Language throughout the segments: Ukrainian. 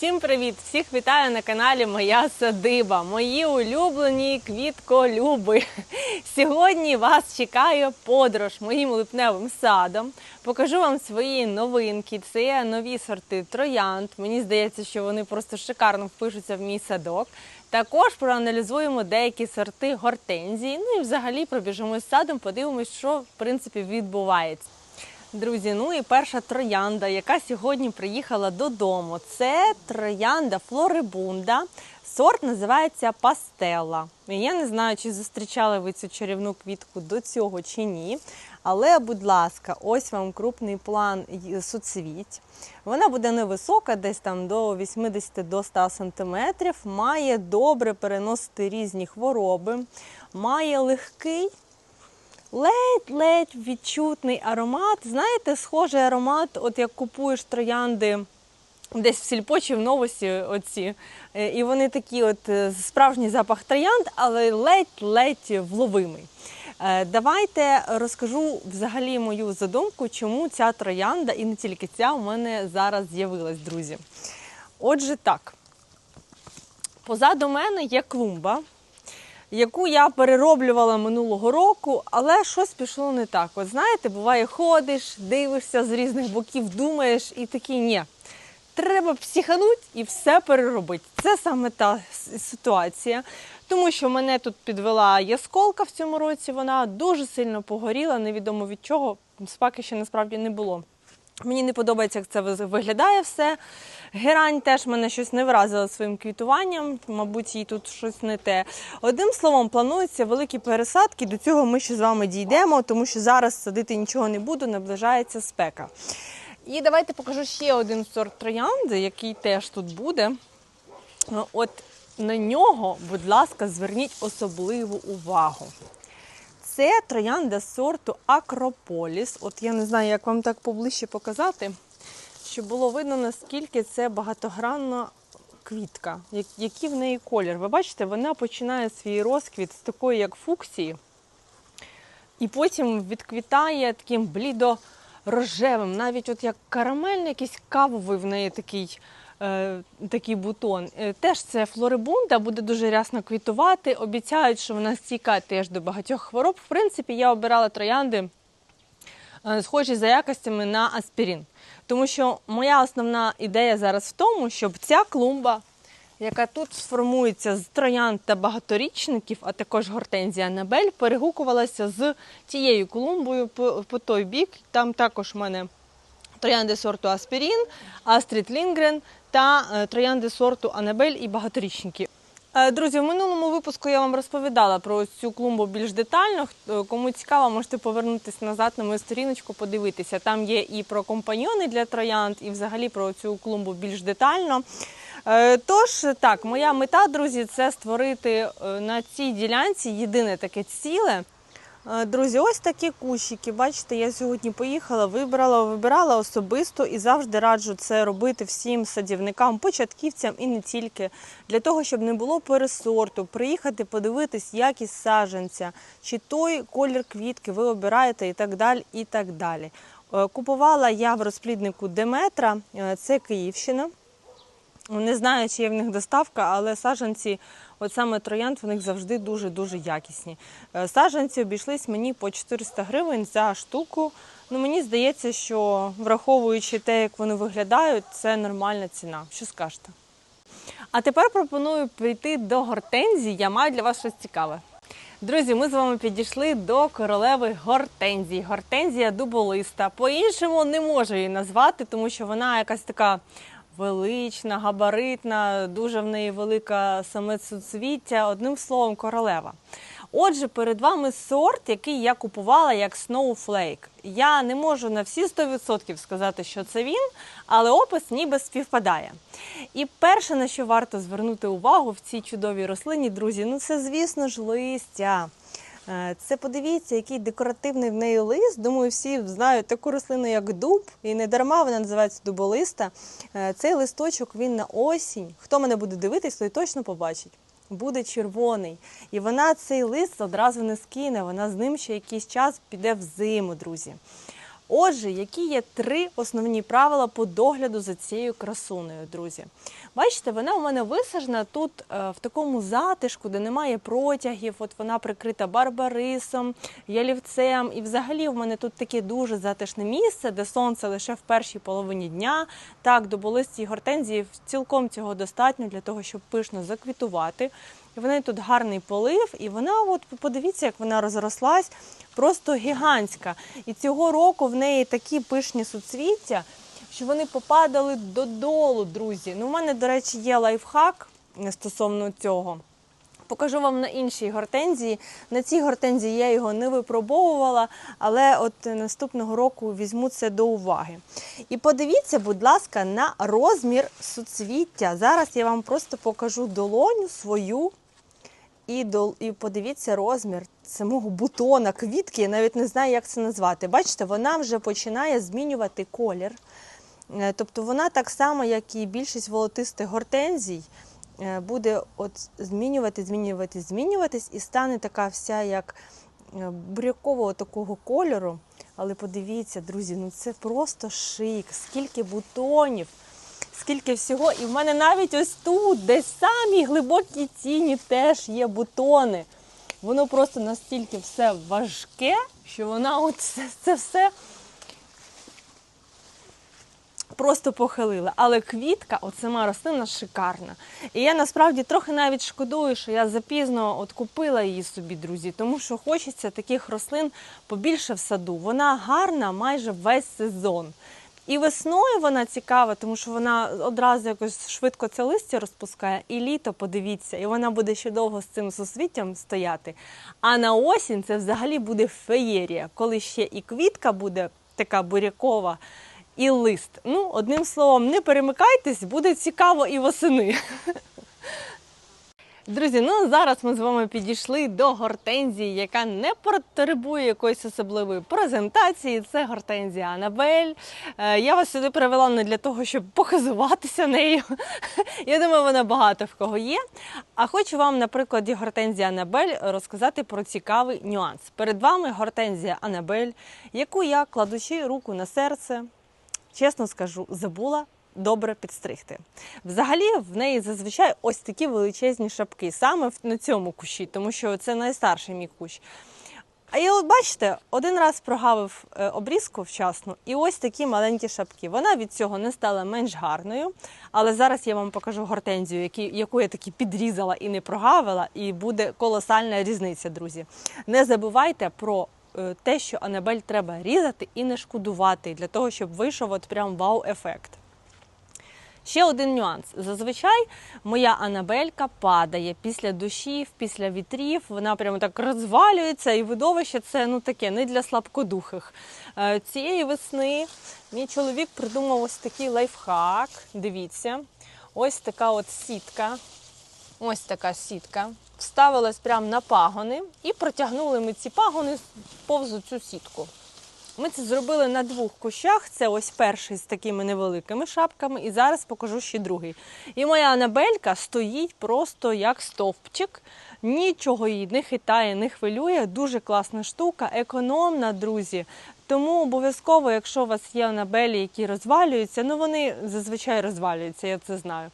всім привіт! Всіх вітаю на каналі Моя Садиба, мої улюблені квітколюби. Сьогодні вас чекає подорож моїм липневим садом. Покажу вам свої новинки. Це нові сорти троянд. Мені здається, що вони просто шикарно впишуться в мій садок. Також проаналізуємо деякі сорти гортензії. Ну і взагалі пробіжимось садом, подивимось, що в принципі відбувається. Друзі, ну і перша троянда, яка сьогодні приїхала додому. Це троянда Флорибунда. Сорт називається Пастела. Я не знаю, чи зустрічали ви цю чарівну квітку до цього чи ні. Але, будь ласка, ось вам крупний план суцвіть. Вона буде невисока, десь там до 80 до 100 сантиметрів. Має добре переносити різні хвороби, має легкий ледь-ледь відчутний аромат. Знаєте, схожий аромат, от як купуєш троянди десь в сільпо чи в новості оці. Е, І вони такі, от е, справжній запах троянд, але ледь-ледь вловимий. Е, Давайте розкажу взагалі мою задумку, чому ця троянда, і не тільки ця, у мене зараз з'явилась, друзі. Отже, так. Позаду мене є клумба, яку я перероблювала минулого року, але щось пішло не так. От знаєте, буває, ходиш, дивишся з різних боків, думаєш і такий ні. Треба психануть і все переробити. Це саме та ситуація. Тому що мене тут підвела ясколка в цьому році. Вона дуже сильно погоріла, невідомо від чого. Спаки ще насправді не було. Мені не подобається, як це виглядає все. Герань теж мене щось не вразила своїм квітуванням, мабуть, їй тут щось не те. Одним словом, плануються великі пересадки. До цього ми ще з вами дійдемо, тому що зараз садити нічого не буду, наближається спека. І давайте покажу ще один сорт троянди, який теж тут буде. От на нього, будь ласка, зверніть особливу увагу. Це троянда сорту Акрополіс. От я не знаю, як вам так поближче показати, щоб було видно, наскільки це багатогранна квітка, який в неї колір. Ви бачите, вона починає свій розквіт з такої, як фуксії, і потім відквітає таким блідо-рожевим, навіть от як карамельний, якийсь кавовий в неї такий, такий бутон. Е, теж це флорибунда, буде дуже рясно квітувати. Обіцяють, що вона стійка теж до багатьох хвороб. В принципі, я обирала троянди е, схожі за якостями на аспірин. Тому що моя основна ідея зараз в тому, щоб ця клумба, яка тут сформується з троянд та багаторічників, а також гортензія Анабель, перегукувалася з тією клумбою по, по той бік. Там також в мене троянди сорту Аспірін, Астрід Лінгрен та е, троянди сорту Анабель і багаторічники. Е, Друзі, в минулому випуску я вам розповідала про цю клумбу більш детально. Хто- Кому цікаво, можете повернутися назад на мою сторіночку, подивитися. Там є і про компаньйони для троянд, і взагалі про цю клумбу більш детально. Е, Тож, так, моя мета, друзі, це створити е, на цій ділянці єдине таке ціле. Е, Друзі, ось такі кущики. Бачите, я сьогодні поїхала, вибрала, вибирала особисто і завжди раджу це робити всім садівникам, початківцям і не тільки для того, щоб не було пересорту, приїхати, подивитись якість саджанця, чи той колір квітки ви обираєте і так далі. і так далі. Е, Купувала я в розпліднику Деметра, е, це Київщина. Не знаю, чи є в них доставка, але саджанці, от саме троянд, в них завжди дуже-дуже якісні. Е, Саджанці обійшлись мені по 400 гривень за штуку. Ну, мені здається, що враховуючи те, як вони виглядають, це нормальна ціна. Що скажете? А тепер пропоную прийти до гортензії. Я маю для вас щось цікаве. Друзі, ми з вами підійшли до королеви гортензії. Гортензія дуболиста. По-іншому не можу її назвати, тому що вона якась така велична, габаритна, дуже в неї велика саме суцвіття. Одним словом, королева. Отже, перед вами сорт, який я купувала як Snowflake. Я не можу на всі 100% сказати, що це він, але опис ніби співпадає. І перше, на що варто звернути увагу в цій чудовій рослині, друзі, ну це, звісно ж, листя. Е, Це подивіться, який декоративний в неї лист. Думаю, всі знають таку рослину, як дуб, і не дарма вона називається дуболиста. Е, Цей листочок він на осінь. Хто мене буде дивитись, той точно побачить. Буде червоний. І вона цей лист одразу не скине, вона з ним ще якийсь час піде в зиму, друзі. Отже, які є три основні правила по догляду за цією красунею, друзі? Бачите, вона у мене висаджена тут е, в такому затишку, де немає протягів. От вона прикрита барбарисом, ялівцем. І взагалі в мене тут таке дуже затишне місце, де сонце лише в першій половині дня. Так, до болисті гортензії цілком цього достатньо для того, щоб пишно заквітувати. І в неї тут гарний полив, і вона, от подивіться, як вона розрослась, просто гігантська. І цього року в неї такі пишні суцвіття, що вони попадали додолу, друзі. Ну, у мене, до речі, є лайфхак стосовно цього. Покажу вам на іншій гортензії. На цій гортензії я його не випробовувала, але от наступного року візьму це до уваги. І подивіться, будь ласка, на розмір суцвіття. Зараз я вам просто покажу долоню свою. І, і подивіться розмір самого бутона, квітки, я навіть не знаю, як це назвати. Бачите, вона вже починає змінювати колір. Е, Тобто вона так само, як і більшість волотистих гортензій, е, буде от змінювати, змінювати, змінюватись і стане така вся як е, бурякового такого кольору. Але подивіться, друзі, ну це просто шик, скільки бутонів, скільки всього. І в мене навіть ось тут, десь в самій глибокій тіні, теж є бутони. Воно просто настільки все важке, що вона от це, це все просто похилила. Але квітка, от сама рослина шикарна. І я насправді трохи навіть шкодую, що я запізно от купила її собі, друзі, тому що хочеться таких рослин побільше в саду. Вона гарна майже весь сезон. І весною вона цікава, тому що вона одразу якось швидко це листя розпускає, і літо, подивіться, і вона буде ще довго з цим сусвіттям стояти. А на осінь це взагалі буде феєрія, коли ще і квітка буде така бурякова, і лист. Ну, одним словом, не перемикайтесь, буде цікаво і восени. Друзі, ну зараз ми з вами підійшли до гортензії, яка не потребує якоїсь особливої презентації. Це гортензія Анабель. Е, Я вас сюди привела не для того, щоб показуватися нею. Я думаю, вона багато в кого є. А хочу вам на прикладі гортензії Анабель розказати про цікавий нюанс. Перед вами гортензія Анабель, яку я, кладучи руку на серце, чесно скажу, забула добре підстригти. Взагалі в неї зазвичай ось такі величезні шапки, саме на цьому кущі, тому що це найстарший мій кущ. А я от бачите, один раз прогавив е, обрізку вчасно, і ось такі маленькі шапки. Вона від цього не стала менш гарною. Але зараз я вам покажу гортензію, яку я таки підрізала і не прогавила, і буде колосальна різниця, друзі. Не забувайте про е, те, що Анабель треба різати і не шкодувати для того, щоб вийшов от прям вау-ефект. Ще один нюанс. Зазвичай моя анабелька падає після дощів, після вітрів. Вона прямо так розвалюється, і видовище це ну таке не для слабкодухих. Е, Цієї весни мій чоловік придумав ось такий лайфхак. Дивіться, ось така от сітка. Ось така сітка. Вставилась прямо на пагони і протягнули ми ці пагони повз цю сітку. Ми це зробили на двох кущах. Це ось перший з такими невеликими шапками, і зараз покажу ще другий. І моя Анабелька стоїть просто як стовпчик, нічого її не хитає, не хвилює. Дуже класна штука, економна, друзі. Тому обов'язково, якщо у вас є анабелі, які розвалюються, ну вони зазвичай розвалюються, я це знаю.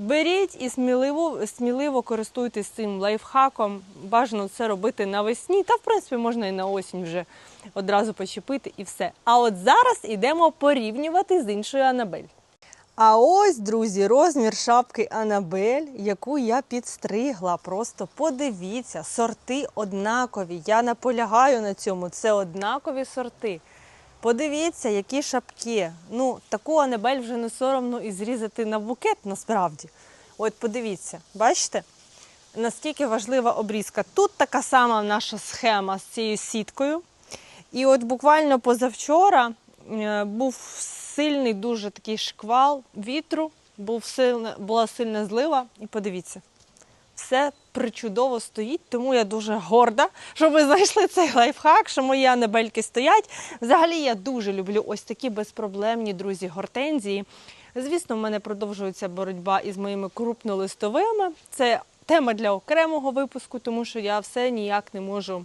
Беріть і сміливо, сміливо користуйтесь цим лайфхаком. Бажано це робити навесні, та в принципі можна і на осінь вже одразу почепити і все. А от зараз ідемо порівнювати з іншою Анабель. А ось, друзі, розмір шапки Анабель, яку я підстригла. Просто подивіться, сорти однакові. Я наполягаю на цьому. Це однакові сорти. Подивіться, які шапки. Ну, таку Анабель вже не соромно і зрізати на букет насправді. От подивіться, бачите, наскільки важлива обрізка. Тут така сама наша схема з цією сіткою. І от буквально позавчора е, був сильний дуже такий шквал вітру, був сильна, була сильна злива. І подивіться, все причудово стоїть, тому я дуже горда, що ви знайшли цей лайфхак, що мої анебельки стоять. Взагалі я дуже люблю ось такі безпроблемні друзі гортензії. Звісно, в мене продовжується боротьба із моїми крупнолистовими. Це тема для окремого випуску, тому що я все ніяк не можу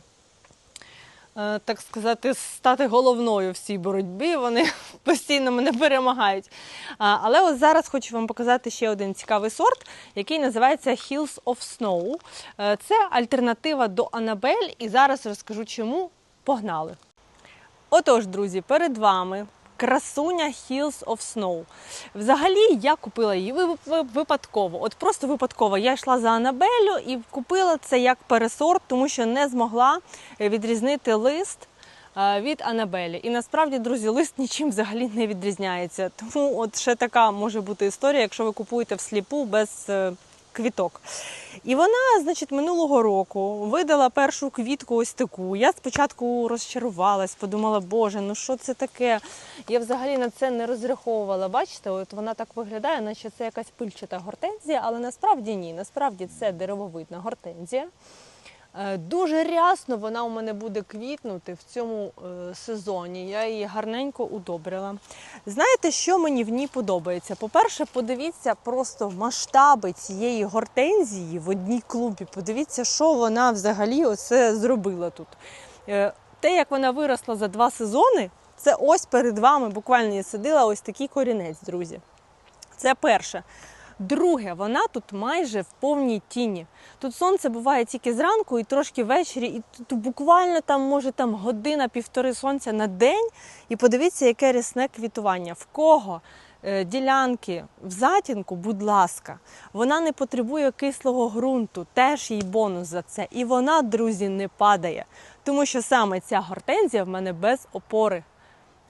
так сказати, стати головною в цій боротьбі. Вони постійно мене перемагають. Але ось зараз хочу вам показати ще один цікавий сорт, який називається Hills of Snow. Е, Це альтернатива до Анабель, і зараз розкажу чому. Погнали! Отож, друзі, перед вами красуня Hills of Snow. Взагалі я купила її ви- ви- випадково. От просто випадково. Я йшла за Анабелю і купила це як пересорт, тому що не змогла е, відрізнити лист. е, Від Анабелі. І насправді, друзі, лист нічим взагалі не відрізняється. Тому от ще така може бути історія, якщо ви купуєте всліпу без е, квіток. І вона, значить, минулого року видала першу квітку ось таку. Я спочатку розчарувалась, подумала, боже, ну що це таке? Я взагалі на це не розраховувала. Бачите, от вона так виглядає, наче це якась пильчата гортензія, але насправді ні. Насправді це деревовидна гортензія. Е, Дуже рясно вона у мене буде квітнути в цьому е, сезоні. Я її гарненько удобрила. Знаєте, що мені в ній подобається? По-перше, подивіться просто масштаби цієї гортензії в одній клумбі. Подивіться, що вона взагалі оце зробила тут. Е, Те, як вона виросла за два сезони, це ось перед вами буквально я сидила ось такий корінець, друзі. Це перше. Друге, вона тут майже в повній тіні. Тут сонце буває тільки зранку і трошки ввечері, і тут буквально там може там година-півтори сонця на день. І подивіться, яке рясне квітування. В кого е, ділянки в затінку, будь ласка, вона не потребує кислого ґрунту, теж їй бонус за це. І вона, друзі, не падає. Тому що саме ця гортензія в мене без опори.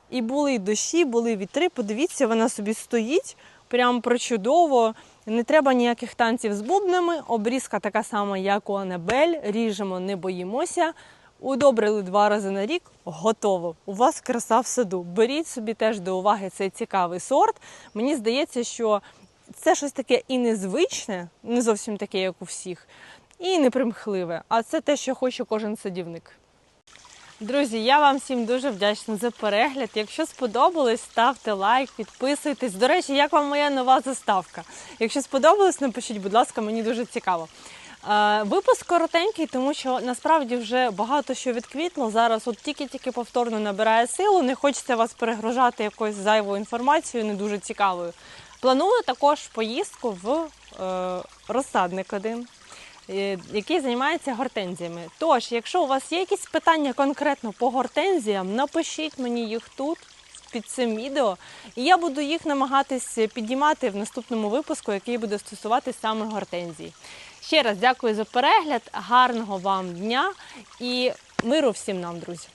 І були й дощі, були вітри. Подивіться, вона собі стоїть прям причудово. Не треба ніяких танців з бубнами. Обрізка така сама, як у Анабель. Ріжемо, не боїмося. Удобрили два рази на рік, готово. У вас краса в саду. Беріть собі теж до уваги цей цікавий сорт. Мені здається, що це щось таке і незвичне, не зовсім таке, як у всіх, і непримхливе. А це те, що хоче кожен садівник. Друзі, я вам всім дуже вдячна за перегляд. Якщо сподобалось, ставте лайк, підписуйтесь. До речі, як вам моя нова заставка? Якщо сподобалось, напишіть, будь ласка, мені дуже цікаво. Е, Випуск коротенький, тому що насправді вже багато що відквітло. Зараз от тільки-тільки повторно набирає силу. Не хочеться вас перегружати якоюсь зайвою інформацією, не дуже цікавою. Планую також поїздку в е, розсадник один який займається гортензіями. Тож, якщо у вас є якісь питання конкретно по гортензіям, напишіть мені їх тут. Під цим відео, і я буду їх намагатись підіймати в наступному випуску, який буде стосуватися саме гортензії. Ще раз дякую за перегляд, гарного вам дня і миру всім нам, друзі!